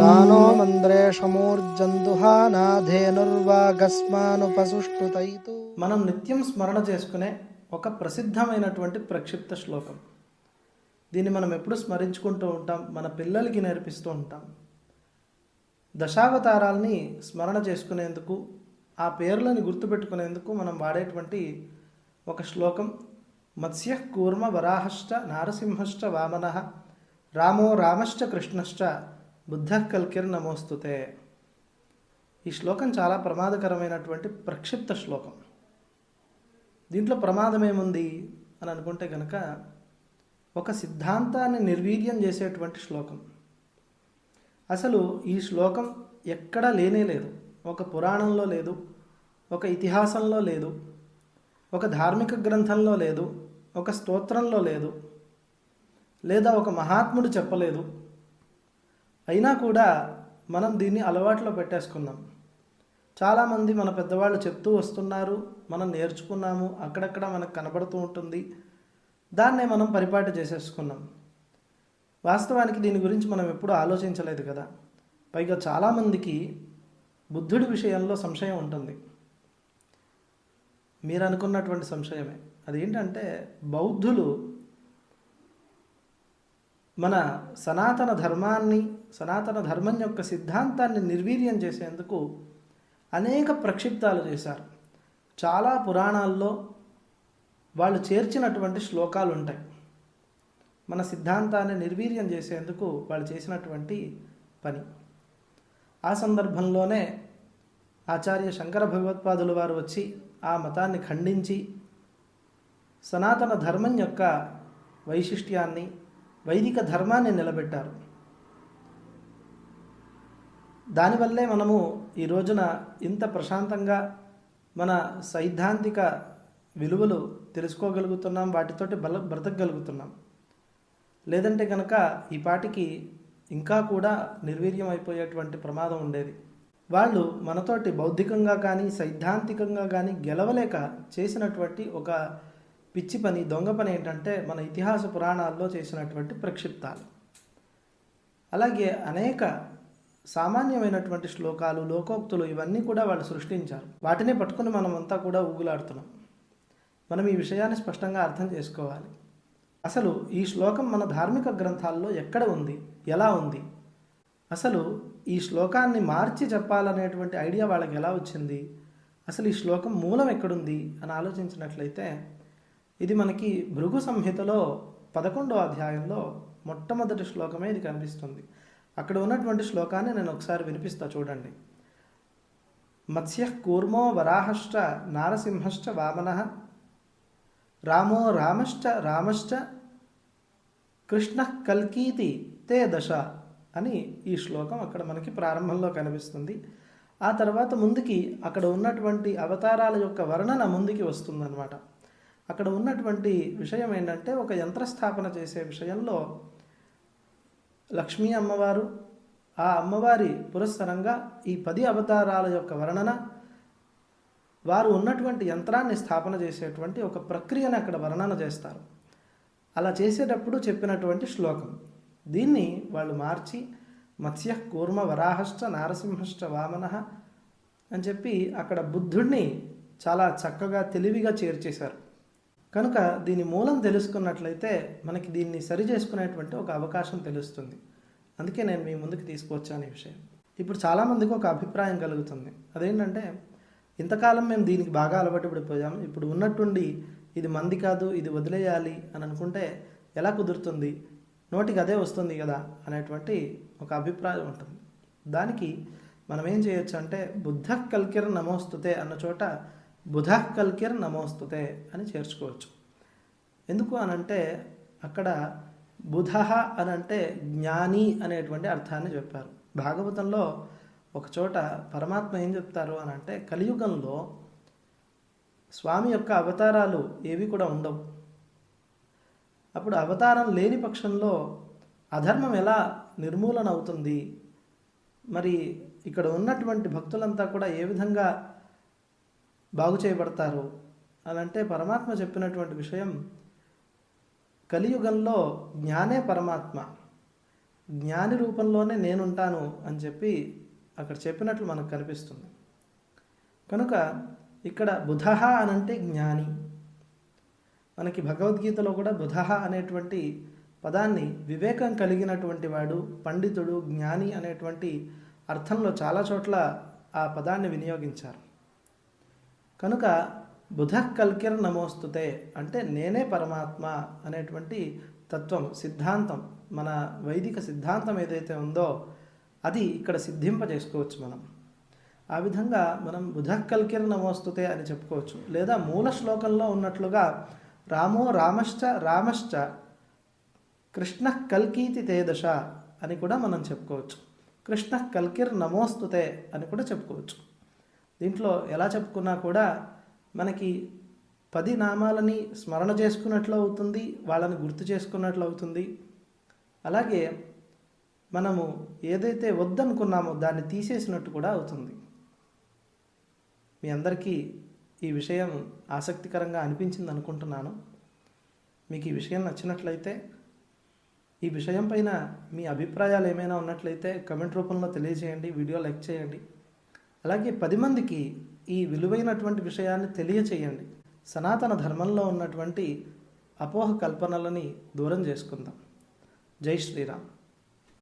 సానో మంద్రేషమూర్జందుహానాధేనుర్వాగస్మానుపసుష్టుతైతు మనం నిత్యం స్మరణ చేసుకునే ఒక ప్రసిద్ధమైనటువంటి ప్రక్షిప్త శ్లోకం. దీన్ని మనం ఎప్పుడు స్మరించుకుంటూ ఉంటాం? మన పిల్లలకి నేర్పిస్తూ ఉంటాం. దశావతారాల్ని స్మరణ చేసుకునేందుకు ఆ పేర్లను గుర్తుపెట్టుకునేందుకు మనం వాడేటువంటి ఒక శ్లోకం. మత్స్య కూర్మ వరాహశ్చ నారసింహశ్చ వామన రామో రామశ్చ కృష్ణశ్చ బుద్ధ కల్కిర్ నమోస్తుతే. ఈ శ్లోకం చాలా ప్రమాదకరమైనటువంటి ప్రక్షిప్త శ్లోకం. దీంట్లో ప్రమాదం ఏముంది అని అనుకుంటే కనుక ఒక సిద్ధాంతాన్ని నిర్వీర్యం చేసేటువంటి శ్లోకం. అసలు ఈ శ్లోకం ఎక్కడా లేనే లేదు. ఒక పురాణంలో లేదు ఒక ఇతిహాసంలో లేదు ఒక ధార్మిక గ్రంథంలో లేదు ఒక స్తోత్రంలో లేదు లేదా ఒక మహాత్ముడు చెప్పలేదు అయినా కూడా మనం దీన్ని అలవాట్లో పెట్టేసుకున్నాం. చాలామంది మన పెద్దవాళ్ళు చెప్తూ వస్తున్నారు మనం నేర్చుకున్నాము అక్కడక్కడ మనకు కనబడుతూ ఉంటుంది. దాన్నే మనం పరిపాటి చేసేసుకున్నాం. వాస్తవానికి దీని గురించి మనం ఎప్పుడూ ఆలోచించలేదు కదా. పైగా చాలామందికి బుద్ధుడి విషయంలో సంశయం ఉంటుంది. మీరు అనుకున్నటువంటి సంశయమే. అదేంటంటే బౌద్ధులు మన సనాతన ధర్మాన్ని సనాతన ధర్మం యొక్క సిద్ధాంతాన్ని నిర్వీర్యం చేసేందుకు అనేక ప్రక్షిప్తాలు చేశారు. చాలా పురాణాల్లో వాళ్ళు చేర్చినటువంటి శ్లోకాలు ఉంటాయి. మన సిద్ధాంతాన్ని నిర్వీర్యం చేసేందుకు వాళ్ళు చేసినటువంటి పని. ఆ సందర్భంలోనే ఆచార్య శంకర భగవత్పాదుల వారు వచ్చి ఆ మతాన్ని ఖండించి సనాతన ధర్మం యొక్క వైశిష్ట్యాన్ని వైదిక ధర్మాన్ని నిలబెట్టారు. దానివల్లే మనము ఈ రోజున ఇంత ప్రశాంతంగా మన సైద్ధాంతిక విలువలు తెలుసుకోగలుగుతున్నాం వాటితోటి బల బ్రతకగలుగుతున్నాం. లేదంటే కనుక ఈ పాటికి ఇంకా కూడా నిర్వీర్యం అయిపోయేటువంటి ప్రమాదం ఉండేది. వాళ్ళు మనతోటి బౌద్ధికంగా కానీ సైద్ధాంతికంగా కానీ గెలవలేక చేసినటువంటి ఒక పిచ్చి పని దొంగ పని ఏంటంటే మన ఇతిహాస పురాణాల్లో చేసినటువంటి ప్రక్షిప్తాలు. అలాగే అనేక సామాన్యమైనటువంటి శ్లోకాలు లోకోక్తులు ఇవన్నీ కూడా వాళ్ళు సృష్టించారు. వాటిని పట్టుకుని మనమంతా కూడా ఊగులాడుతున్నాం. మనం ఈ విషయాన్ని స్పష్టంగా అర్థం చేసుకోవాలి. అసలు ఈ శ్లోకం మన ధార్మిక గ్రంథాల్లో ఎక్కడ ఉంది? ఎలా ఉంది? అసలు ఈ శ్లోకాన్ని మార్చి చెప్పాలనేటువంటి ఐడియా వాళ్ళకి ఎలా వచ్చింది? అసలు ఈ శ్లోకం మూలం ఎక్కడుంది? అని ఆలోచించినట్లయితే ఇది మనకి భృగు సంహితలో పదకొండో అధ్యాయంలో మొట్టమొదటి శ్లోకమే ఇది కనిపిస్తుంది. అక్కడ ఉన్నటువంటి శ్లోకాన్ని నేను ఒకసారి వినిపిస్తా చూడండి. మత్స్య కూర్మో వరాహశ్చ నారసింహశ్చ వామన రామో రామశ్చ రామశ్చ కృష్ణ కల్కీతి తే దశ అని ఈ శ్లోకం అక్కడ మనకి ప్రారంభంలో కనిపిస్తుంది. ఆ తర్వాత ముందుకి అక్కడ ఉన్నటువంటి అవతారాల యొక్క వర్ణన ముందుకి వస్తుందన్నమాట. అక్కడ ఉన్నటువంటి విషయం ఏంటంటే ఒక యంత్రస్థాపన చేసే విషయంలో లక్ష్మీ అమ్మవారు. ఆ అమ్మవారి పురస్సరంగా ఈ పది అవతారాల యొక్క వర్ణన వారు ఉన్నటువంటి యంత్రాన్ని స్థాపన చేసేటువంటి ఒక ప్రక్రియను అక్కడ వర్ణన చేస్తారు. అలా చేసేటప్పుడు చెప్పినటువంటి శ్లోకం. దీన్ని వాళ్ళు మార్చి మత్స్య కూర్మ వరాహశ్చ నారసింహశ్చ వామన అని చెప్పి అక్కడ బుద్ధుడిని చాలా చక్కగా తెలివిగా చేర్చేశారు. కనుక దీని మూలం తెలుసుకున్నట్లయితే మనకి దీన్ని సరి చేసుకునేటువంటి ఒక అవకాశం తెలుస్తుంది. అందుకే నేను మీ ముందుకు తీసుకువచ్చాను ఈ విషయం. ఇప్పుడు చాలామందికి ఒక అభిప్రాయం కలుగుతుంది. అదేంటంటే ఇంతకాలం మేము దీనికి బాగా అలవాటు పడిపోయాం. ఇప్పుడు ఉన్నట్టుండి ఇది మంది కాదు ఇది వదిలేయాలి అని అనుకుంటే ఎలా కుదురుతుంది? నోటికి అదే వస్తుంది కదా అనేటువంటి ఒక అభిప్రాయం ఉంటుంది. దానికి మనం ఏం చేయొచ్చు అంటే బుద్ధ కల్కిర్ నమోస్తుతే అన్న చోట బుధ కల్కిర్ నమోస్తుతే అని చేర్చుకోవచ్చు. ఎందుకు అనంటే అక్కడ బుధ అని అంటే జ్ఞాని అనేటువంటి అర్థాన్ని చెప్పారు. భాగవతంలో ఒకచోట పరమాత్మ ఏం చెప్తారు అని అంటే కలియుగంలో స్వామి యొక్క అవతారాలు ఏవి కూడా ఉండవు. అప్పుడు అవతారం లేని పక్షంలో అధర్మం ఎలా నిర్మూలన అవుతుంది మరి ఇక్కడ ఉన్నటువంటి భక్తులంతా కూడా ఏ విధంగా బాగు చేయబడతారు. అని అంటే పరమాత్మ చెప్పినటువంటి విషయం. కలియుగంలో జ్ఞానే పరమాత్మ. జ్ఞాని రూపంలోనే నేనుంటాను అని చెప్పి అక్కడ చెప్పినట్లు మనకు కనిపిస్తుంది. కనుక ఇక్కడ బుధ అనంటే జ్ఞాని. మనకి భగవద్గీతలో కూడా బుధ అనేటువంటి పదాన్ని వివేకం కలిగినటువంటి వాడు పండితుడు జ్ఞాని అనేటువంటి అర్థంలో చాలా చోట్ల ఆ పదాన్ని వినియోగించారు. కనుక బుధ కల్కిర్ నమోస్తుతే అంటే నేనే పరమాత్మ అనేటువంటి తత్వం సిద్ధాంతం మన వైదిక సిద్ధాంతం ఏదైతే ఉందో అది ఇక్కడ సిద్ధింపజేసుకోవచ్చు మనం. ఆ విధంగా మనం బుధ కల్కిర్ నమోస్తుతే అని చెప్పుకోవచ్చు. లేదా మూల శ్లోకంలో ఉన్నట్లుగా రామో రామశ్చ రామశ్చ కృష్ణ కల్కీతి తేదశ అని కూడా మనం చెప్పుకోవచ్చు. కృష్ణ కల్కిర్ నమోస్తుతే అని కూడా చెప్పుకోవచ్చు. దీంట్లో ఎలా చెప్పుకున్నా కూడా మనకి పది నామాలని స్మరణ చేసుకున్నట్లు అవుతుంది వాళ్ళని గుర్తు చేసుకున్నట్లు అవుతుంది. అలాగే మనము ఏదైతే వద్దనుకున్నామో దాన్ని తీసేసినట్టు కూడా అవుతుంది. మీ అందరికీ ఈ విషయం ఆసక్తికరంగా అనిపించింది అనుకుంటున్నాను. మీకు ఈ విషయం నచ్చినట్లయితే ఈ విషయం పైన మీ అభిప్రాయాలు ఏమైనా ఉన్నట్లయితే కమెంట్ రూపంలో తెలియజేయండి వీడియో లైక్ చేయండి. అలాగే పది మందికి ఈ విలువైనటువంటి విషయాన్ని తెలియచేయండి. సనాతన ధర్మంలో ఉన్నటువంటి అపోహ కల్పనలని దూరం చేసుకుందాం. జై శ్రీరామ్.